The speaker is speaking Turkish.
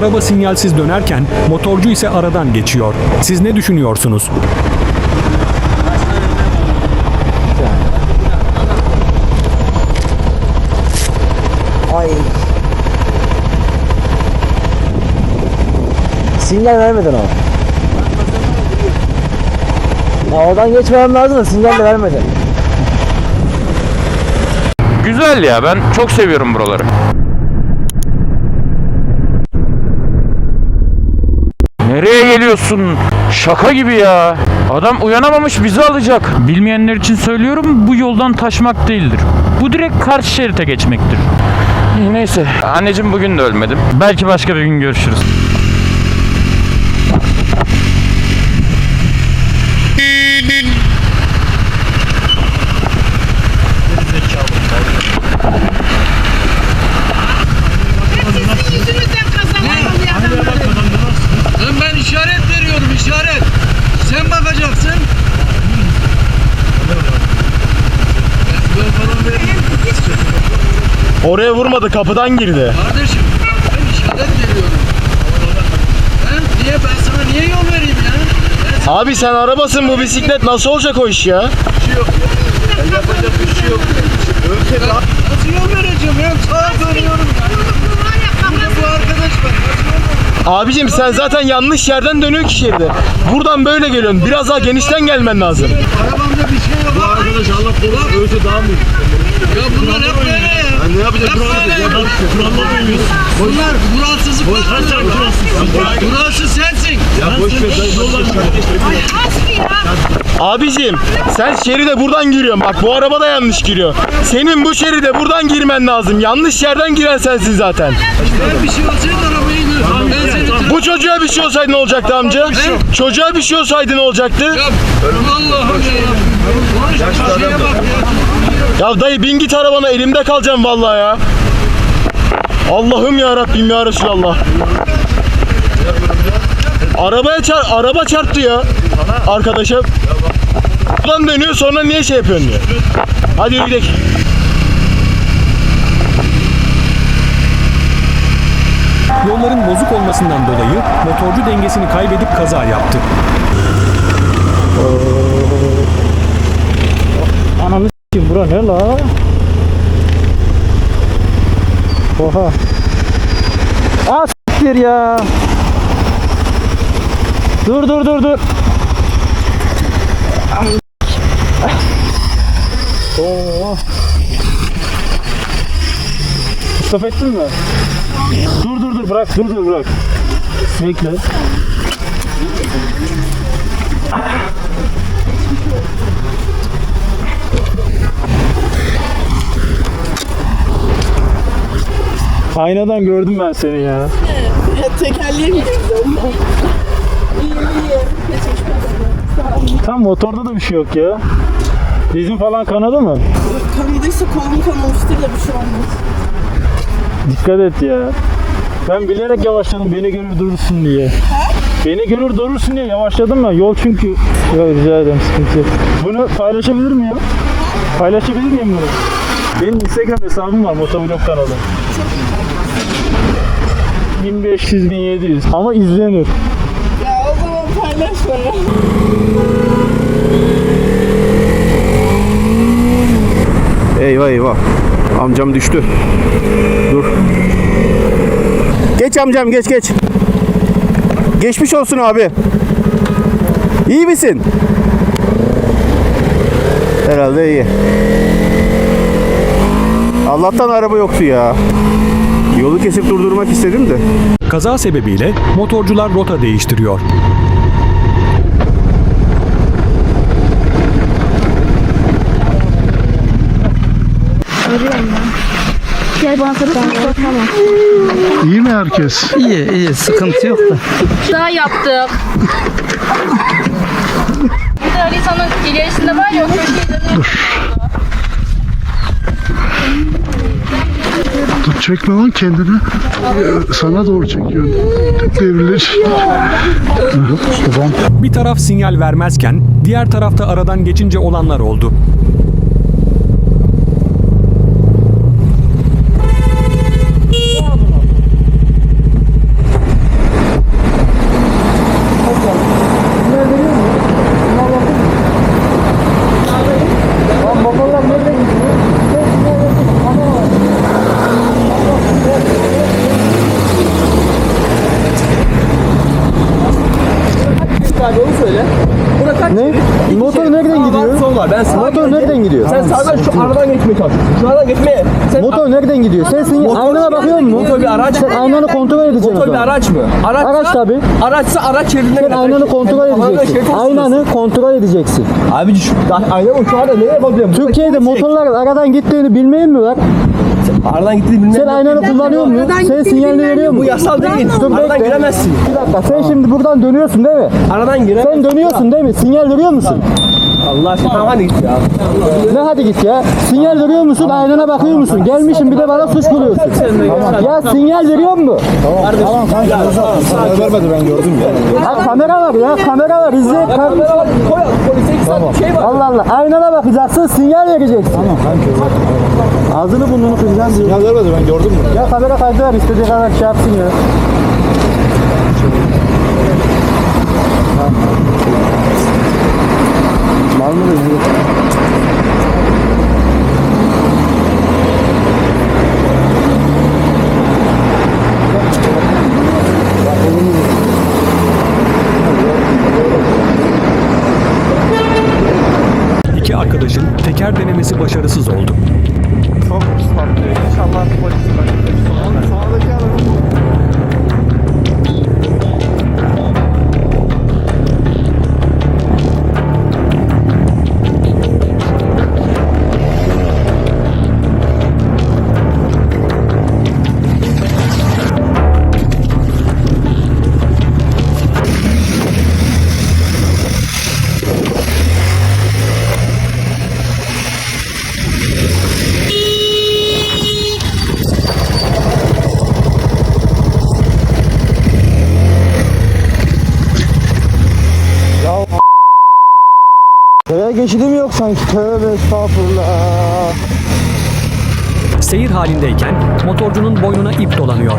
Araba sinyalsiz dönerken motorcu ise aradan geçiyor. Siz ne düşünüyorsunuz? Ay. Sinyal vermedin ama. Ya oradan geçmem lazım da sinyal de vermedin. Güzel ya ben çok seviyorum buraları. Nereye geliyorsun? Şaka gibi ya. Adam uyanamamış bizi alacak. Bilmeyenler için söylüyorum bu yoldan taşmak değildir. Bu direkt karşı şerite geçmektir. Neyse. Anneciğim bugün de ölmedim. Belki başka bir gün görüşürüz. Yüzünüzden kazanalım ya. Lan ben işaret veriyorum işaret. Sen bakacaksın. Ben falan vereyim. Oraya vurmadı kapıdan girdi. Kardeşim ben işaret veriyorum. Ben niye ben sana niye yol vereyim ya? Ben sana Abi sen arabasın bu bisiklet nasıl olacak o iş ya? bir şey yok. Ben yapacak bir şey yok. Ben nasıl yol vereceğim ya? Sağa dönüyorum. Burada bu arkadaş var. Nasıl yol vereceğim? Abicim sen zaten yanlış yerden dönüyorsun ki şeride. Buradan böyle geliyorsun. Biraz daha genişten gelmen lazım. Arabamda bir şey yok. Bu arkadaş Allah korusun ölse daha mı? Ya bunlar hep böyle ya. ne yapacağız? Hep böyle. Kurallar uyuyorsun. Bunlar kuralsızlıklar. Boş Kuralsız sensin. Ya boş ver. Abicim sen şeride buradan giriyorsun. Bak bu araba da yanlış giriyor. Senin bu şeride buradan girmen lazım. Yanlış yerden giren sensin zaten. Ben bir şey olsaydı arabayı Bu çocuğa bir şey olsaydı ne olacaktı amca? Çocuğa bir şey olsaydı ne olacaktı? Ya Allah'ım ya. Şeye bak ya. Dayı bin git arabana elimde kalacağım vallahi ya. Allah'ım ya Rabbim ya Resulallah. Arabaya çar araba çarptı ya arkadaşa. Buradan dönüyor sonra niye şey yapıyorsun diyor. Hadi yürü gidelim. Yolların bozuk olmasından dolayı motorcu dengesini kaybedip kaza yaptı. Bura ne la? Oha. Aa s**tir ya. Dur dur dur dur. Oo. Stop ettin mi? Dur dur dur bırak dur dur bırak. Bekle. Aynadan gördüm ben seni ya. Tekerleğim girdi ondan. İyiyim iyiyim. Teşekkür ederim. Tam motorda da bir şey yok ya. Dizin falan kanadı mı? Kanadıysa kolum kanamıştır da bir şey olmaz. Dikkat et ya. Ben bilerek yavaşladım beni görür durursun diye. Beni görür durursun diye yavaşladım ben. Yol çünkü... Ya rica ederim sıkıntı yok. Bunu paylaşabilir miyim? Paylaşabilir miyim bunu? Benim Instagram hesabım var motovlog kanalı. 1500-1700 ama izlenir. Ya o zaman paylaşma. Eyvah eyvah. Amcam düştü. Dur. Geç amcam geç geç. Geçmiş olsun abi. İyi misin? Herhalde iyi. Allah'tan araba yoktu ya. Yolu kesip durdurmak istedim de. Kaza sebebiyle motorcular rota değiştiriyor. İyi mi herkes? İyi iyi sıkıntı yok da. Daha yaptık. Bir de haritanın ilerisinde var ya o köşeyi Tut çekme lan kendini. Sana doğru çekiyor. Devrilir. Bir taraf sinyal vermezken diğer tarafta aradan geçince olanlar oldu. Abi onu söyle. Buna kaç Ne? çevir? Motor çevir. nereden gidiyor? Sol var. Ben sağa Motor döneceğim. nereden gidiyor? Sen sağdan şu aradan geçmeye çalış. Şu aradan gitme. Sen Motor nereden gidiyor? Sen senin Motor- bakıyor musun? Motor bir araç. Sen alnını kontrol edeceksin Motor bir araç mı? Araçsa, Araç tabii. Araçsa araç şeridinden Sen aynanı kontrol edeceksin. Aynanı kontrol edeceksin. Abi şu ayna uçağı da nereye bakıyorum? Türkiye'de motorların aradan gittiğini bilmeyen mi var? Aradan gittiğini bilmem. Sen aynanı kullanıyor musun? Sen sinyalini veriyor Bu musun? yasal değil. Dur Aradan bekle. giremezsin. Bir dakika sen şimdi buradan dönüyorsun değil mi? Aradan giremezsin. Sen dönüyorsun değil mi? Sinyal veriyor musun? Allah aşkına tamam hadi git ya. Ne hadi git ya. Sinyal veriyor musun? Aynana bakıyor musun? Gelmişim bir de bana suç buluyorsun. Ya sinyal veriyor mu? Tamam tamam. vermedi ben gördüm ya. Ha kamera var ya kamera var izle. Kam- Kamera var koy polise iki saat şey var. Allah Allah aynana bakacaksın sinyal vereceksin. Tamam Ağzını burnunu kıracaksın diyor. Ya vermedi ben gördüm bunu. Ya kamera kaydı var istediği kadar şey yapsın ya. Mal mı dedi? İki teker denemesi başarısız oldu. Sanki? Tövbe estağfurullah. Seyir halindeyken motorcunun boynuna ip dolanıyor.